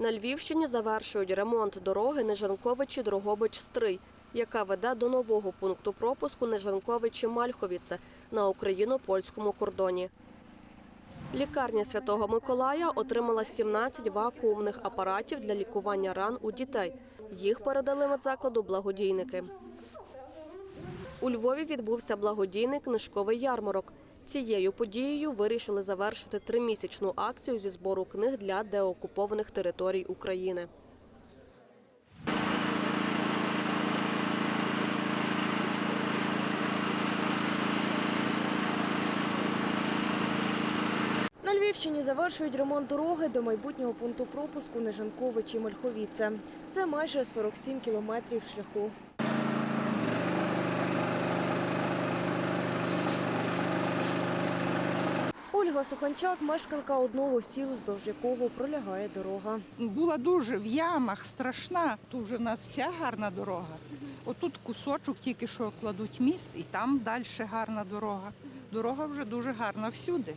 На Львівщині завершують ремонт дороги Нежанковичі Дрогобич Стрий, яка веде до нового пункту пропуску Нежанковичі Мальховіце на україно-польському кордоні. Лікарня Святого Миколая отримала 17 вакуумних апаратів для лікування ран у дітей. Їх передали медзакладу благодійники. У Львові відбувся благодійний книжковий ярмарок. Цією подією вирішили завершити тримісячну акцію зі збору книг для деокупованих територій України. На Львівщині завершують ремонт дороги до майбутнього пункту пропуску Нежанковичі Мольховіце. Це майже 47 кілометрів шляху. Ольга Суханчак, мешканка одного сіл, здовж якого пролягає дорога. була дуже в ямах, страшна. Тут вже у нас вся гарна дорога. Отут кусочок тільки що кладуть міст, і там далі гарна дорога. Дорога вже дуже гарна всюди.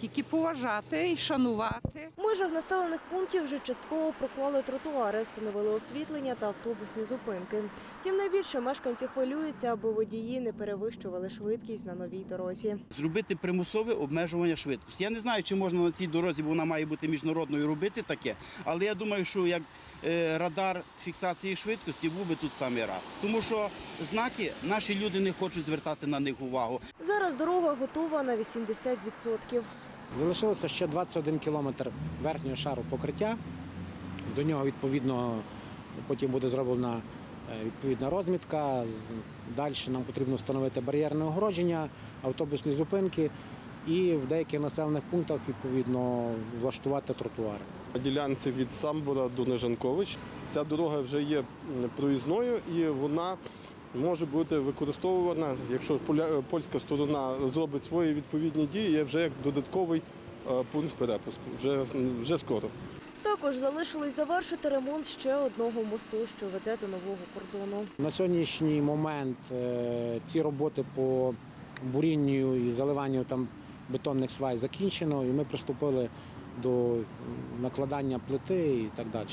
Тільки поважати і шанувати. В межах населених пунктів вже частково проклали тротуари, встановили освітлення та автобусні зупинки. Втім, найбільше мешканці хвилюються, аби водії не перевищували швидкість на новій дорозі. зробити примусове обмежування швидкості. Я не знаю, чи можна на цій дорозі, бо вона має бути міжнародною, робити таке. Але я думаю, що як радар фіксації швидкості був би тут самий раз. Тому що знаки наші люди не хочуть звертати на них увагу. Зараз дорога готова на 80%. Залишилося ще 21 кілометр верхнього шару покриття. До нього відповідно потім буде зроблена е, відповідна розмітка. Далі нам потрібно встановити бар'єрне огородження, автобусні зупинки і в деяких населених пунктах відповідно влаштувати тротуари. На ділянці від Самбора до Нежанкович. Ця дорога вже є проїзною і вона може бути використовувана, якщо поля- польська сторона зробить свої відповідні дії, є вже як додатковий е, пункт перепуску. Вже, вже скоро. Також залишилось завершити ремонт ще одного мосту, що веде до нового кордону. На сьогоднішній момент е, ці роботи по бурінню і заливанню там бетонних свай закінчено, і ми приступили до накладання плити і так далі.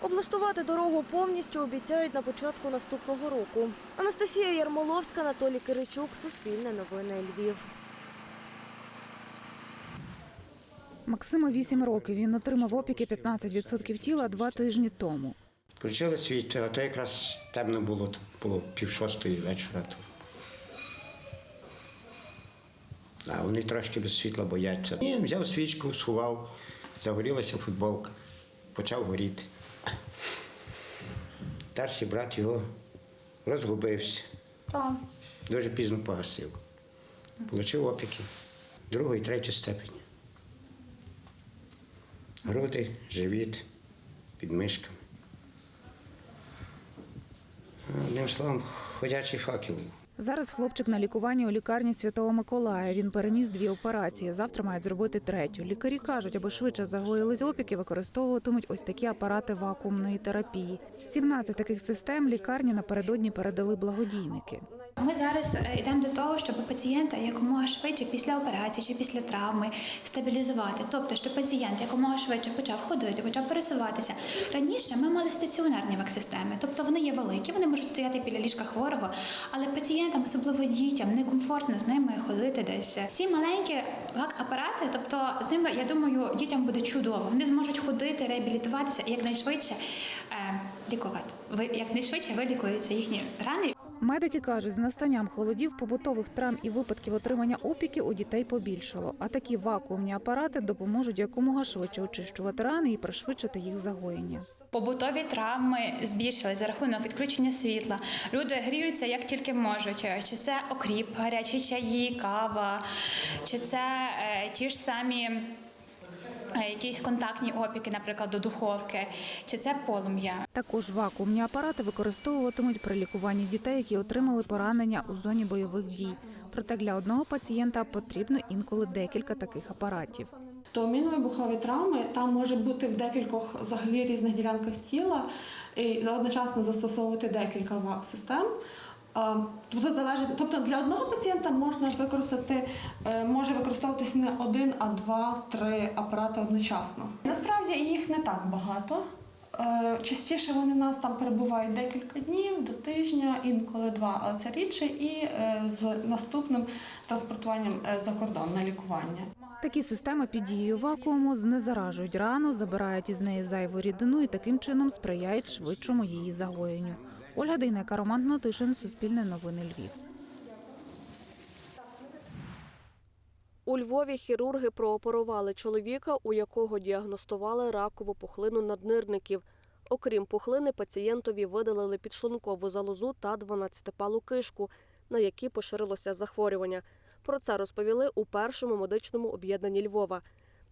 Облаштувати дорогу повністю обіцяють на початку наступного року. Анастасія Ярмоловська, Анатолій Киричук, Суспільне новини Львів. Максиму 8 років. Він отримав опіки 15% тіла два тижні тому. Включили світло, а то якраз темно було, було пів шостої вечора. А вони трошки без світла бояться. І взяв свічку, сховав, загорілася футболка, почав горіти. Старший брат його розгубився. Дуже пізно погасив. Получив опіки другої, третьої степені. Груди, живіт, підмишками. Одним словом, ходячий факел. Зараз хлопчик на лікуванні у лікарні Святого Миколая. Він переніс дві операції. Завтра мають зробити третю. Лікарі кажуть, аби швидше загоїлись опіки, використовуватимуть ось такі апарати вакуумної терапії. 17 таких систем лікарні напередодні передали благодійники. Ми зараз е, йдемо до того, щоб пацієнта якомога швидше після операції чи після травми стабілізувати. Тобто, щоб пацієнт якомога швидше почав ходити, почав пересуватися. Раніше ми мали стаціонарні вак-системи, тобто вони є великі, вони можуть стояти біля ліжка хворого, але пацієнтам, особливо дітям, некомфортно з ними ходити десь. Ці маленькі вак-апарати, тобто з ними, я думаю, дітям буде чудово. Вони зможуть ходити, реабілітуватися і якнайшвидше е, лікувати. Ви якнайшвидше вилікуються їхні рани. Медики кажуть, з настанням холодів, побутових травм і випадків отримання опіків у дітей побільшало. А такі вакуумні апарати допоможуть якомога швидше очищувати рани і пришвидшити їх загоєння. Побутові травми збільшились за рахунок відключення світла. Люди гріються як тільки можуть. Чи це окріп, гарячі чаї, кава, чи це е, ті ж самі. Е, Якісь контактні опіки, наприклад, до духовки, чи це полум'я. Також вакуумні апарати використовуватимуть при лікуванні дітей, які отримали поранення у зоні бойових дій. Проте для одного пацієнта потрібно інколи декілька таких апаратів. То мінно-вибухові травми там може бути в декількох взагалі різних ділянках тіла і одночасно застосовувати декілька ВАК-систем. Тобто залежить, тобто для одного пацієнта можна використати, е, може використовуватись не один, а два, три апарати одночасно. Насправді їх не так багато. Е, Частіше вони в нас там перебувають декілька днів до тижня, інколи два, але це рідше, і е, з наступним транспортуванням е, за кордон на лікування. Такі системи під дією вакууму знезаражують рану, забирають із неї зайву рідину і таким чином сприяють швидшому її загоєнню. Ольга Дейнека, Роман Гнатишин, Суспільне новини Львів. У Львові хірурги прооперували чоловіка, у якого діагностували ракову пухлину наднирників. Окрім пухлини, пацієнтові видалили підшлункову залозу та 12-палу кишку, на які поширилося захворювання. Про це розповіли у першому медичному об'єднанні Львова.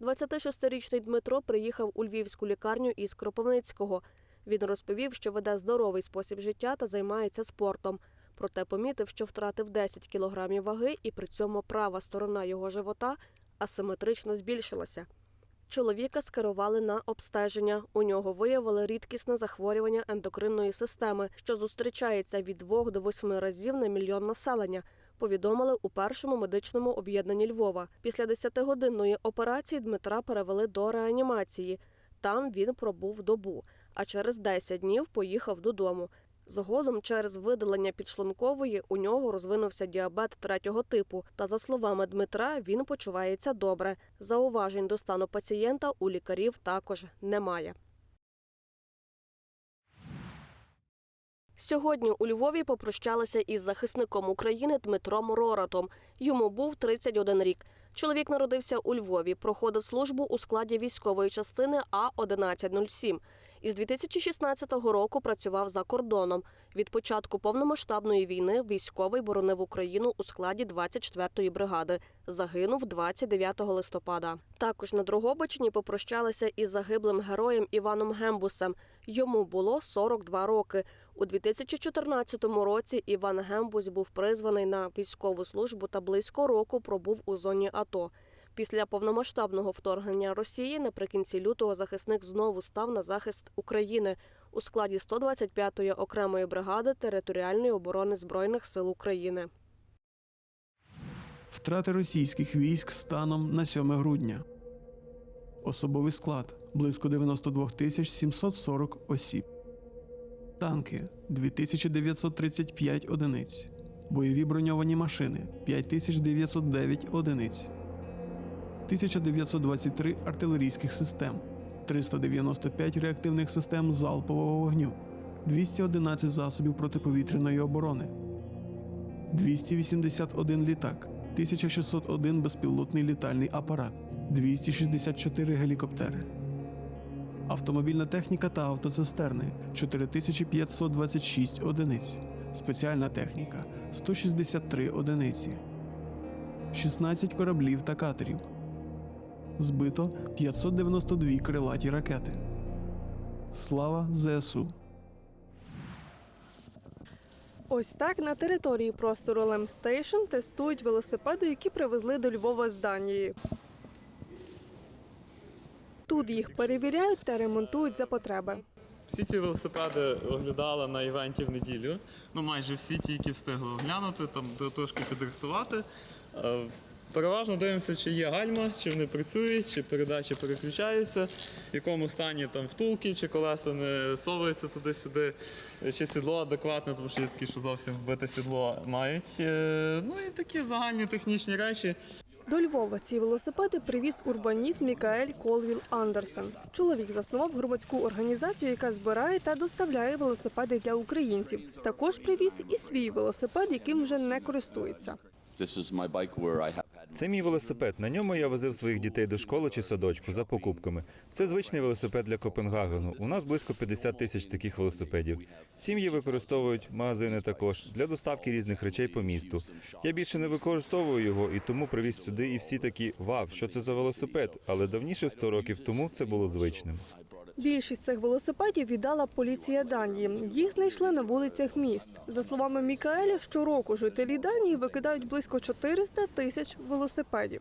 26-річний Дмитро приїхав у львівську лікарню із Кропивницького. Він розповів, що веде здоровий спосіб життя та займається спортом. Проте помітив, що втратив 10 кілограмів ваги, і при цьому права сторона його живота асиметрично збільшилася. Чоловіка скерували на обстеження. У нього виявили рідкісне захворювання ендокринної системи, що зустрічається від 2 до 8 разів на мільйон населення. Повідомили у першому медичному об'єднанні Львова. Після 10-годинної операції Дмитра перевели до реанімації. Там він пробув добу, а через 10 днів поїхав додому. Згодом через видалення підшлункової у нього розвинувся діабет третього типу. Та за словами Дмитра, він почувається добре. Зауважень до стану пацієнта у лікарів також немає. Сьогодні у Львові попрощалися із захисником України Дмитром Роратом. Йому був 31 рік. Чоловік народився у Львові, проходив службу у складі військової частини А 1107 Із 2016 року працював за кордоном. Від початку повномасштабної війни військовий боронив Україну у складі 24-ї бригади. Загинув 29 листопада. Також на Дрогобичині попрощалися із загиблим героєм Іваном Гембусем. Йому було 42 роки. У 2014 році Іван Гембус був призваний на військову службу та близько року пробув у зоні АТО. Після повномасштабного вторгнення Росії наприкінці лютого захисник знову став на захист України у складі 125-ї окремої бригади територіальної оборони збройних сил України. Втрати російських військ станом на 7 грудня. Особовий склад близько 92 тисяч 740 осіб. Танки 2935 одиниць. Бойові броньовані машини 5909 одиниць. 1923 артилерійських систем, 395 реактивних систем залпового вогню, 211 засобів протиповітряної оборони, 281 літак, 1601 безпілотний літальний апарат, 264 гелікоптери. Автомобільна техніка та автоцистерни 4526 одиниць. Спеціальна техніка 163 одиниці. 16 кораблів та катерів. Збито 592 крилаті ракети. Слава ЗСУ! Ось так на території простору Лемстейшн тестують велосипеди, які привезли до Львова з Данії. Тут їх перевіряють та ремонтують за потреби. Всі ці велосипеди оглядали на івенті в неділю. Ну, майже всі ті, які встигли оглянути, там до- трошки підрихтувати. Переважно дивимося, чи є гальма, чи вони працюють, чи передачі переключаються, в якому стані там втулки, чи колеса не совуються туди-сюди, чи сідло адекватне, тому що є такі, що зовсім вбите сідло мають. Е, Ну і такі загальні технічні речі. До Львова ці велосипеди привіз урбаніст Мікаель Колвіл Андерсен. Чоловік заснував громадську організацію, яка збирає та доставляє велосипеди для українців. Також привіз і свій велосипед, яким вже не користується. Це мій велосипед. На ньому я возив своїх дітей до школи чи садочку за покупками. Це звичний велосипед для Копенгагену. У нас близько 50 тисяч таких велосипедів. Сім'ї використовують магазини також для доставки різних речей по місту. Я більше не використовую його і тому привіз сюди. І всі такі вау, що це за велосипед? Але давніше 100 років тому це було звичним. Більшість цих велосипедів віддала поліція Данії. Їх знайшли на вулицях міст. За словами Мікаеля, щороку жителі Данії викидають близько 400 тисяч велосипедів.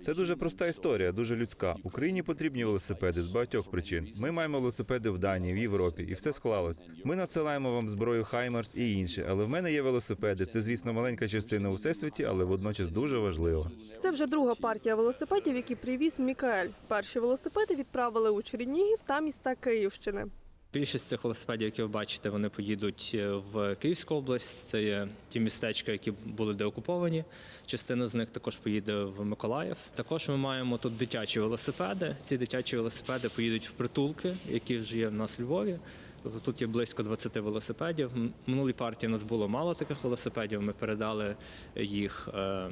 Це дуже проста історія, дуже людська. Україні потрібні велосипеди з багатьох причин. Ми маємо велосипеди в Данії, в Європі, і все склалось. Ми надсилаємо вам зброю Хаймерс і інше, але в мене є велосипеди. Це, звісно, маленька частина у всесвіті, але водночас дуже важливо. Це вже друга партія велосипедів, які привіз Мікаель. Перші велосипеди відправили у Чернігів та міста Київщини. Більшість цих велосипедів, які ви бачите, вони поїдуть е, в Київську область. Це є ті містечка, які були деокуповані. Частина з них також поїде в Миколаїв. Також ми маємо тут дитячі велосипеди. Ці дитячі велосипеди поїдуть в притулки, які вже є в нас у Львові. Тобто тут є близько 20 велосипедів. Минулій партії у нас було мало таких велосипедів. Ми передали їх. е,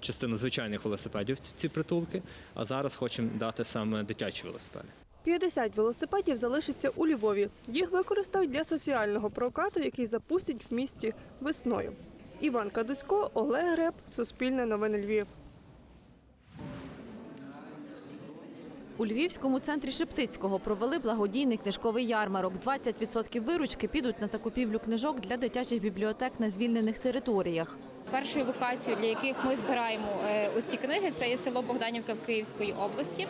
Частину звичайних велосипедів в ці притулки, а зараз хочемо дати саме дитячі велосипеди. 50 велосипедів залишиться у Львові. Їх використають для соціального прокату, який запустять в місті весною. Іван Кадусько, Олег Греб, Суспільне новини Львів. У Львівському центрі Шептицького провели благодійний книжковий ярмарок. 20% виручки підуть на закупівлю книжок для дитячих бібліотек на звільнених територіях. Першою локацією, для яких ми збираємо е, оці книги, це є село Богданівка в Київської області,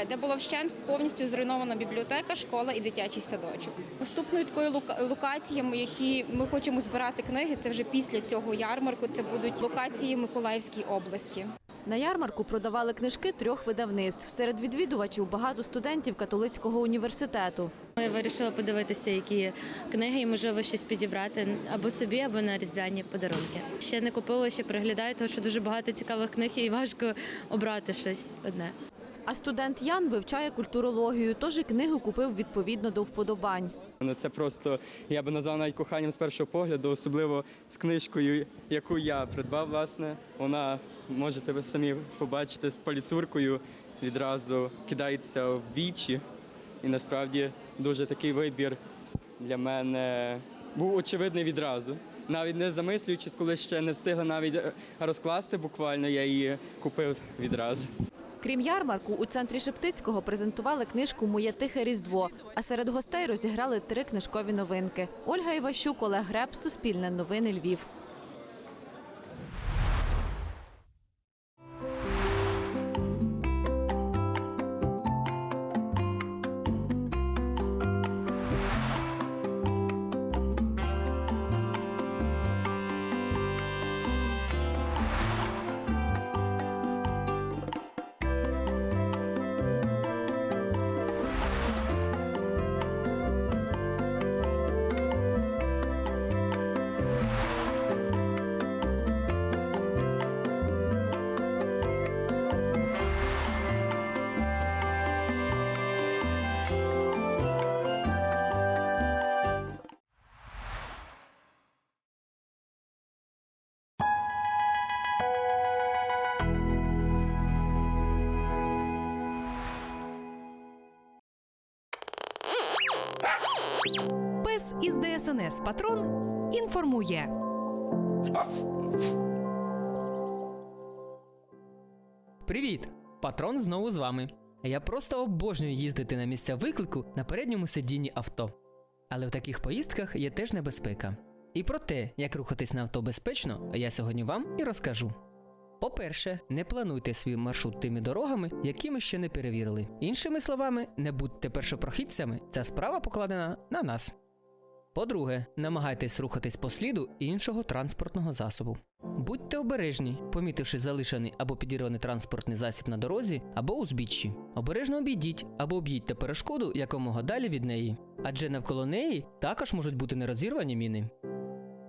е, де була вщент повністю зруйнована бібліотека, школа і дитячий садочок. Наступною такою локацією, які ми хочемо збирати книги, це вже після цього ярмарку. Це будуть локації Миколаївської області. На ярмарку продавали книжки трьох видавництв. Серед відвідувачів багато студентів католицького університету. Я вирішила подивитися, які книги, і можливо щось підібрати або собі, або на різдвяні подарунки. Ще не купила, ще приглядаю, тому що дуже багато цікавих книг і важко обрати щось одне. А студент Ян вивчає культурологію, тож і книгу купив відповідно до вподобань. Ну, Це просто я би назвав навіть коханням з першого погляду, особливо з книжкою, яку я придбав, власне. Вона можете ви самі побачити з палітуркою відразу кидається в вічі. І насправді дуже такий вибір для мене був очевидний відразу. Навіть не замислюючись, коли ще не встигли навіть е, розкласти буквально, я її купив відразу. Крім ярмарку, у центрі Шептицького презентували книжку Моє тихе різдво. А серед гостей розіграли три книжкові новинки. Ольга Іващук, Олег Греб, Суспільне новини Львів. Із ДСНС Патрон інформує. Привіт! Патрон знову з вами. Я просто обожнюю їздити на місця виклику на передньому сидінні авто. Але в таких поїздках є теж небезпека. І про те, як рухатись на авто безпечно, я сьогодні вам і розкажу. По-перше, не плануйте свій маршрут тими дорогами, які ми ще не перевірили. Іншими словами, не будьте першопрохідцями, ця справа покладена на нас. По-друге, намагайтесь рухатись по сліду іншого транспортного засобу. Будьте обережні, помітивши залишений або підірваний транспортний засіб на дорозі або узбіччі. Обережно обійдіть або об'їдьте перешкоду якомога далі від неї, адже навколо неї також можуть бути нерозірвані міни.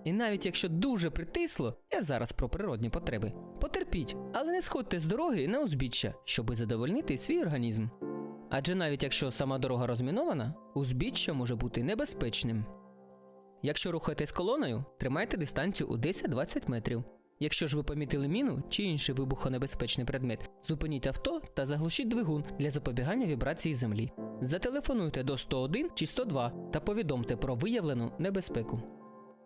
І навіть якщо дуже притисло, я зараз про природні потреби. Потерпіть, але не сходьте з дороги на узбіччя, щоби задовольнити свій організм. Адже навіть якщо сама дорога розмінована, узбіччя може бути небезпечним. Якщо рухаєтесь колоною, тримайте дистанцію у 10-20 метрів. Якщо ж ви помітили міну чи інший вибухонебезпечний предмет, зупиніть авто та заглушіть двигун для запобігання вібрації землі. Зателефонуйте до 101 чи 102 та повідомте про виявлену небезпеку.